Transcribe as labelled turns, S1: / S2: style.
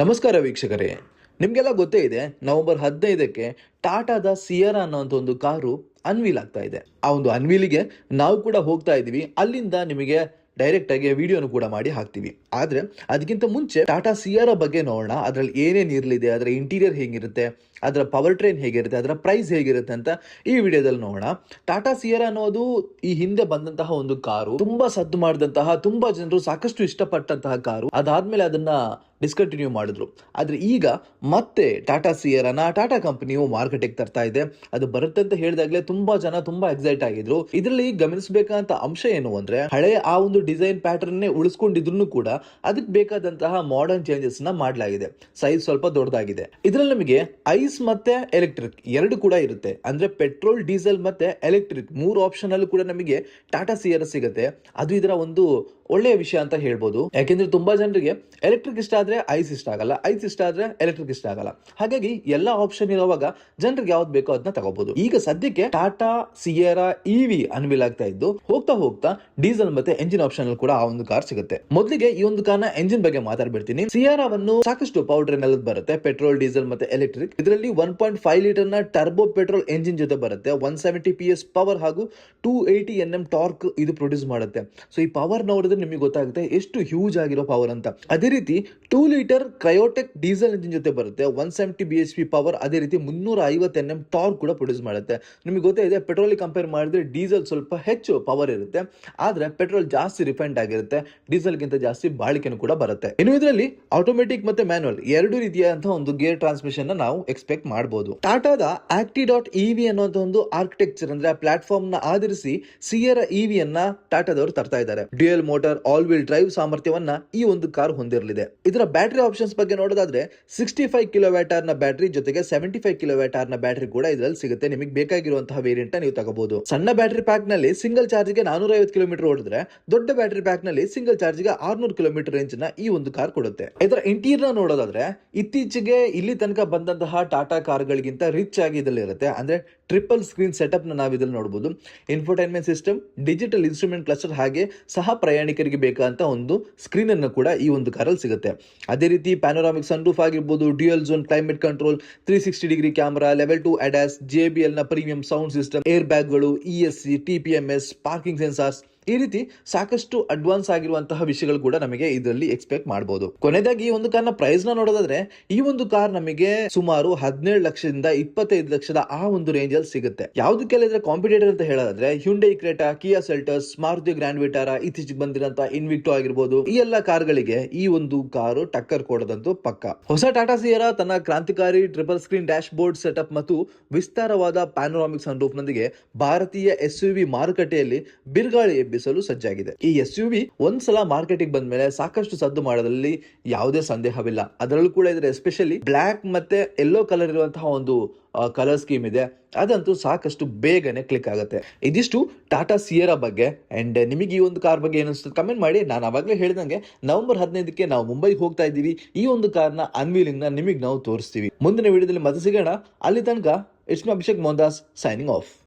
S1: ನಮಸ್ಕಾರ ವೀಕ್ಷಕರೇ. ನಿಮಗೆಲ್ಲ ಗೊತ್ತೇ ಇದೆ, ನವೆಂಬರ್ ಹದಿನೈದಕ್ಕೆ ಟಾಟಾದ ಸಿಯರಾ ಅನ್ನೋಂಥ ಒಂದು ಕಾರು ಅನ್ವೀಲ್ ಆಗ್ತಾ ಇದೆ. ಆ ಒಂದು ಅನ್ವೀಲಿಗೆ ನಾವು ಕೂಡ ಹೋಗ್ತಾ ಇದ್ದೀವಿ. ಅಲ್ಲಿಂದ ನಿಮಗೆ ಡೈರೆಕ್ಟ್ ಆಗಿ ವಿಡಿಯೋನು ಕೂಡ ಮಾಡಿ ಹಾಕ್ತೀವಿ. ಆದ್ರೆ, ಅದಕ್ಕಿಂತ ಮುಂಚೆ ಟಾಟಾ ಸಿಯರಾ ಬಗ್ಗೆ ನೋಡೋಣ. ಅದ್ರಲ್ಲಿ ಏನೇನು ಇರಲಿದೆ, ಅದರ ಇಂಟೀರಿಯರ್ ಹೇಗಿರುತ್ತೆ, ಅದರ ಪವರ್ ಟ್ರೈನ್ ಹೇಗಿರುತ್ತೆ, ಅದರ ಪ್ರೈಸ್ ಹೇಗಿರುತ್ತೆ ಅಂತ ಈ ವಿಡಿಯೋದಲ್ಲಿ ನೋಡೋಣ. ಟಾಟಾ ಸಿಯರಾ ಅನ್ನೋದು ಈ ಹಿಂದೆ ಬಂದಂತಹ ಒಂದು ಕಾರು. ತುಂಬಾ ಸದ್ದು ಮಾಡಿದಂತಹ, ತುಂಬಾ ಜನರು ಸಾಕಷ್ಟು ಇಷ್ಟಪಟ್ಟಂತಹ ಕಾರು. ಅದಾದ್ಮೇಲೆ ಅದನ್ನ ಡಿಸ್ಕಂಟಿನ್ಯೂ ಮಾಡಿದ್ರು. ಆದರೆ ಈಗ ಮತ್ತೆ ಟಾಟಾ ಸಿಯರನ ಟಾಟಾ ಕಂಪನಿಯು ಮಾರ್ಕೆಟಿಗೆ ತರ್ತಾ ಇದೆ. ಅದು ಬರುತ್ತೆ ಅಂತ ಹೇಳಿದಾಗಲೇ ತುಂಬಾ ಜನ ತುಂಬಾ ಎಕ್ಸೈಟ್ ಆಗಿದ್ರು. ಇದರಲ್ಲಿ ಗಮನಿಸಬೇಕಂತ ಅಂಶ ಏನು ಅಂದ್ರೆ ಹಳೆ ಆ ಒಂದು ಡಿಸೈನ್ ಪ್ಯಾಟರ್ನ್ ಉಳಿಸ್ಕೊಂಡಿದ್ರು ಕೂಡ ಅದಕ್ಕೆ ಬೇಕಾದಂತಹ ಮಾಡರ್ನ್ ಚೇಂಜಸ್ನ ಮಾಡಲಾಗಿದೆ. ಸೈಜ್ ಸ್ವಲ್ಪ ದೊಡ್ಡದಾಗಿದೆ. ಇದರಲ್ಲಿ ನಮಗೆ ಐಸ್ ಮತ್ತೆ ಎಲೆಕ್ಟ್ರಿಕ್ ಎರಡು ಕೂಡ ಇರುತ್ತೆ. ಅಂದ್ರೆ ಪೆಟ್ರೋಲ್ ಡೀಸೆಲ್ ಮತ್ತೆ ಎಲೆಕ್ಟ್ರಿಕ್ ಮೂರು ಆಪ್ಷನ್ ಅಲ್ಲೂ ಕೂಡ ನಮಗೆ ಟಾಟಾ ಸಿಯರ್ ಸಿಗುತ್ತೆ. ಅದು ಇದರ ಒಂದು ಒಳ್ಳೆಯ ವಿಷಯ ಅಂತ ಹೇಳ್ಬೋದು. ಯಾಕೆಂದ್ರೆ ತುಂಬಾ ಜನರಿಗೆ ಎಲೆಕ್ಟ್ರಿಕ್ ಇಷ್ಟ ಆದ್ರೆ ಐಸ್ ಇಷ್ಟ ಆಗಲ್ಲ ಐಸ್ ಇಷ್ಟ ಆದ್ರೆ ಎಲೆಕ್ಟ್ರಿಕ್ ಇಷ್ಟ ಆಗಲ್ಲ. ಹಾಗಾಗಿ ಎಲ್ಲ ಆಪ್ಷನ್ ಇರುವಾಗ ಜನರಿಗೆ ಯಾವ್ದು ಬೇಕೋ ಅದನ್ನ ತಗೋಬಹುದು ಈಗ ಸದ್ಯಕ್ಕೆ ಟಾಟಾ ಸಿಯರಾ ಇವಿ ಅನ್ವಿಲ್ ಆಗ್ತಾ ಇದ್ದು ಹೋಗ್ತಾ ಹೋಗ್ತಾ ಡೀಸೆಲ್ ಮತ್ತೆ ಎಂಜಿನ್ ಆಪ್ಷನ್ ಅಲ್ಲಿ ಕೂಡ ಆ ಒಂದು ಕಾರ್ ಸಿಗುತ್ತೆ. ಮೊದಲಿಗೆ ಈ ಒಂದು ಕಾರ್ನ ಎಂಜಿನ್ ಬಗ್ಗೆ ಮಾತಾಡ್ಬಿಡ್ತೀನಿ. ಸಿಯಾರಾವನ್ನು ಸಾಕಷ್ಟು ಪೌಡರ್ ನೆಲದ ಬರುತ್ತೆ. ಪೆಟ್ರೋಲ್ ಡೀಸೆಲ್ ಮತ್ತೆ ಎಲೆಕ್ಟ್ರಿಕ್ ಇದರಲ್ಲಿ ಒನ್ ಪಾಯಿಂಟ್ ಫೈವ್ ಲೀಟರ್ನ ಟರ್ಬೋ ಪೆಟ್ರೋಲ್ ಎಂಜಿನ್ ಜೊತೆ ಬರುತ್ತೆ. One seventy P S power ಹಾಗೂ two eighty N M torque ಇದು ಪ್ರೊಡ್ಯೂಸ್ ಮಾಡುತ್ತೆ. ಸೊ ಈ ಪವರ್ ನೋಡಿದ್ರೆ ನಿಮಗೆ ಗೊತ್ತಾಗುತ್ತೆ ಎಷ್ಟು ಹ್ಯೂಜ್ ಆಗಿರೋ ಪವರ್ ಅಂತ. ಅದೇ ರೀತಿ two litre Kryotec diesel engine ಜೊತೆ ಬರುತ್ತೆ one seventy B H P power ಅದೇ ರೀತಿ ಮುನ್ನೂರ ಐವತ್ತು ಎನ್ ಎಂ ಟಾರ್ಕ್ ಕೂಡ ಪ್ರೊಡ್ಯೂಸ್ ಮಾಡುತ್ತೆ. ನಿಮಗೆ ಗೊತ್ತೇ ಇದೆ ಪೆಟ್ರೋಲ್ ಕಂಪೇರ್ ಮಾಡಿದ್ರೆ ಡೀಸೆಲ್ ಸ್ವಲ್ಪ ಹೆಚ್ಚು ಪವರ್ ಇರುತ್ತೆ, ಆದ್ರೆ ಪೆಟ್ರೋಲ್ ಜಾಸ್ತಿ ರಿಫೈಂಡ್ ಆಗಿರುತ್ತೆ ಡೀಸೆಲ್ಗಿಂತ ಜಾಸ್ತಿ ಬಾಳಿಕೆನೂ ಕೂಡ ಬರುತ್ತೆ. ಇನ್ನು ಇದರಲ್ಲಿ ಆಟೋಮೆಟಿಕ್ ಮತ್ತೆ ಮ್ಯಾನುವಲ್ ಎರಡು ರೀತಿಯಾದಂತಹ ಒಂದು ಗೇರ್ ಟ್ರಾನ್ಸ್ಮಿಷನ್ ನಾವು ಎಕ್ಸ್ಪೆಕ್ಟ್ ಮಾಡಬಹುದು ಟಾಟಾದ ಆಕ್ಟಿ ಡಾಟ್ ಇವಿ ಅನ್ನೋಂಥ ಒಂದು ಆರ್ಕಿಟೆಕ್ಚರ್ ಅಂದ್ರೆ ಪ್ಲಾಟ್ಫಾರ್ಮ್ನ ಆಧರಿಸಿ ಸಿಯರ ವಿ ಅನ್ನ ಟಾಟಾದವರು ತರ್ತಾ ಇದ್ದಾರೆ. Dual motor all wheel drive ಸಾಮರ್ಥ್ಯವನ್ನ ಈ ಒಂದು ಕಾರ್ ಹೊಂದಿರಲಿದೆ. ಇದರ ಬ್ಯಾಟರಿ ಆಪ್ಷನ್ಸ್ ಬಗ್ಗೆ ನೋಡೋದಾದ್ರೆ sixty five kilo watt hour battery ಜೊತೆಗೆ seventy five kilo watt hour battery ಕೂಡ ಇದರಲ್ಲಿ ಸಿಗುತ್ತೆ. ನಿಮಗೆ ಬೇಕಾಗಿರುವಂತಹ ವೇರಿಯಂಟ್ ನೀವು ತಗೋಬಹುದು ಸಣ್ಣ ಬ್ಯಾಟ್ರಿ ಪ್ಯಾಕ್ನಲ್ಲಿ ಸಿಂಗಲ್ ಚಾರ್ಜ್ಗೆ ನಾನೂರ ಐವತ್ತು ಕಿಲೋಮೀಟರ್ ಓಡಿದ್ರೆ ದೊಡ್ಡ ಬ್ಯಾಟ್ರಿ ಪ್ಯಾಕ್ನಲ್ಲಿ ಸಿಂಗಲ್ ಚಾರ್ಜ್ಗೆ ಆರ್ನೂರು ಕಿಲೋಮೀಟರ್ ರೇಂಜ್ನ ಈ ಒಂದು ಕಾರ್ ಕೊಡುತ್ತೆ. ಇದರ ಇಂಟೀರಿಯರ್ ನೋಡೋದಾದ್ರೆ ಇತ್ತೀಚೆಗೆ ಇಲ್ಲಿ ತನಕ ಬಂದಂತಹ ಟಾಟಾ ಕಾರ್ಗಳಿಗಿಂತ ರಿಚ್ ಆಗಿ ಇದರಲ್ಲಿ ಇರುತ್ತೆ ಅಂದ್ರೆ ಟ್ರಿಪಲ್ ಸ್ಕ್ರೀನ್ ಸೆಟಪ್ನ ನಾವು ಇದರಲ್ಲಿ ನೋಡಬಹುದು infotainment system digital instrument cluster ಹಾಗೆ ಸಹ ಪ್ರಯಾಣಿಕರಿಗೆ ಬೇಕಾದಂಥ ಒಂದು ಸ್ಕ್ರೀನ್ ಅನ್ನು ಕೂಡ ಈ ಒಂದು ಕಾರಲ್ಲಿ ಸಿಗುತ್ತೆ. ಅದೇ ರೀತಿ ಪ್ಯಾನೋರಾಮಿಕ್ ಸನ್ರೂಫ್ ಆಗಿರ್ಬೋದು dual zone climate control three sixty degree camera level two ADAS J B ಎಲ್ನ premium sound system air ಬ್ಯಾಗ್ಗಳು E S C T P M S parking sensors ಈ ರೀತಿ ಸಾಕಷ್ಟು ಅಡ್ವಾನ್ಸ್ ಆಗಿರುವಂತಹ ವಿಷಯಗಳು ಕೂಡ ನಮಗೆ ಇದರಲ್ಲಿ ಎಕ್ಸ್ಪೆಕ್ಟ್ ಮಾಡಬಹುದು ಕೊನೆಯದಾಗಿ ಈ ಒಂದು ಕಾರ್ನ ಪ್ರೈಸ್ನ ನೋಡೋದಾದ್ರೆ, ಈ ಒಂದು ಕಾರ್ ನಮಗೆ ಸುಮಾರು ಹದಿನೇಳು ಲಕ್ಷದಿಂದ ಇಪ್ಪತ್ತೈದು ಲಕ್ಷದ ಆ ಒಂದು ರೇಂಜ್ ಅಲ್ಲಿ ಸಿಗುತ್ತೆ. ಯಾವ್ದಕ್ಕೆಲ್ಲ ಇದ್ರೆ ಕಾಂಪಿಟೇಟರ್ ಅಂತ ಹೇಳೋದಾದ್ರೆ Hyundai Creta Kia Seltos Maruti Grand Vitara ಇತ್ತೀಚೆಗೆ ಬಂದಿರಂತ ಇನ್ವಿಕ್ಟೋ ಆಗಿರ್ಬೋದು. ಈ ಎಲ್ಲ ಕಾರ್ಗಳಿಗೆ ಈ ಒಂದು ಕಾರು ಟಕ್ಕರ್ ಕೊಡದಂತೂ ಪಕ್ಕ. ಹೊಸ ಟಾಟಾ ಸಿಯರಾ ತನ್ನ ಕ್ರಾಂತಿಕಾರಿ triple screen dashboard setup ಮತ್ತು ವಿಸ್ತಾರವಾದ ಪ್ಯಾನೋರಾಮಿಕ್ ಸನ್ರೂಫ್ ನೊಂದಿಗೆ ಭಾರತೀಯ ಎಸ್ ಯು ವಿ ಮಾರುಕಟ್ಟೆಯಲ್ಲಿ ಬಿರುಗಾಳಿ ಎಬ್ಬಿಸಲು ಸಜ್ಜಾಗಿದೆ ಈ ಎಸ್ ಯು ವಿ ಒಂದ್ಸಲ ಮಾರ್ಕೆಟಿಗೆ ಬಂದ ಮೇಲೆ ಸಾಕಷ್ಟು ಸದ್ದು ಮಾಡೋದ್ರಲ್ಲಿ ಯಾವುದೇ ಸಂದೇಹವಿಲ್ಲ ಅದರಲ್ಲೂ ಕೂಡ ಇದ್ರೆ ಎಸ್ಪೆಷಲಿ ಬ್ಲ್ಯಾಕ್ ಮತ್ತೆ ಯೆಲ್ಲೋ ಕಲರ್ ಇರುವಂತಹ ಒಂದು ಕಲರ್ ಸ್ಕೀಮ್ ಇದೆ ಅದಂತೂ ಸಾಕಷ್ಟು ಬೇಗನೆ ಕ್ಲಿಕ್ ಆಗುತ್ತೆ ಇದಿಷ್ಟು ಟಾಟಾ ಸಿಯರ ಬಗ್ಗೆ ಅಂಡ್ ನಿಮಗೆ ಈ ಒಂದು ಕಾರ್ ಬಗ್ಗೆ ಏನಿಸ್ತದೆ ಕಮೆಂಟ್ ಮಾಡಿ ನಾನು ಅವಾಗಲೇ ಹೇಳಿದಂಗೆ ನವೆಂಬರ್ ಹದಿನೈದಕ್ಕೆ ನಾವು ಮುಂಬೈಗೆ ಹೋಗ್ತಾ ಇದ್ದೀವಿ ಈ ಒಂದು ಕಾರ್ನ ಅನ್ವೀಲಿಂಗ್ನ ನಿಮಗೆ ನಾವು ತೋರಿಸ್ತೀವಿ ಮುಂದಿನ ವಿಡಿಯೋದಲ್ಲಿ ಮತ್ತೆ ಸಿಗೋಣ ಅಲ್ಲಿ ತನಕ it's Abhishek Mohandas signing off